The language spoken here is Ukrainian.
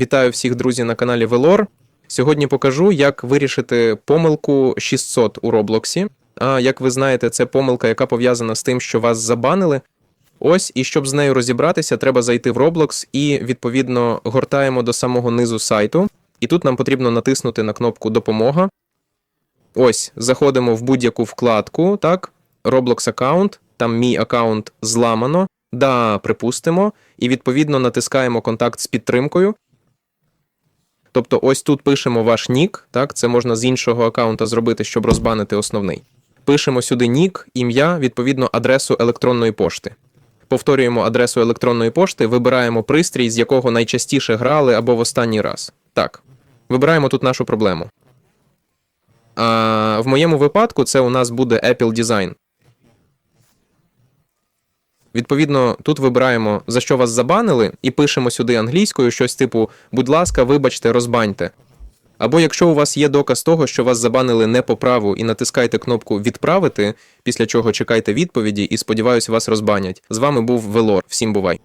Вітаю всіх друзів на каналі Велор. Сьогодні покажу, як вирішити помилку 600 у Роблоксі. А як ви знаєте, це помилка, яка пов'язана з тим, що вас забанили. Ось, і щоб з нею розібратися, треба зайти в Roblox і відповідно гортаємо до самого низу сайту. І тут нам потрібно натиснути на кнопку Допомога. Ось, заходимо в будь-яку вкладку, так, Roblox аккаунт, там мій аккаунт зламано. Да, припустимо, і відповідно натискаємо контакт з підтримкою. Тобто, ось тут пишемо ваш нік, так, це можна з іншого аккаунта зробити, щоб розбанити основний. Пишемо сюди нік, ім'я, відповідно, адресу електронної пошти. Повторюємо адресу електронної пошти, вибираємо пристрій, з якого найчастіше грали або в останній раз. Так. Вибираємо тут нашу проблему. А в моєму випадку це у нас буде Apple Design. Відповідно, тут вибираємо, за що вас забанили, і пишемо сюди англійською щось типу будь ласка, вибачте, розбаньте. Або якщо у вас є доказ того, що вас забанили не по праву, і натискайте кнопку Відправити, після чого чекайте відповіді і сподіваюсь, вас розбанять. З вами був Велор. Всім бувай!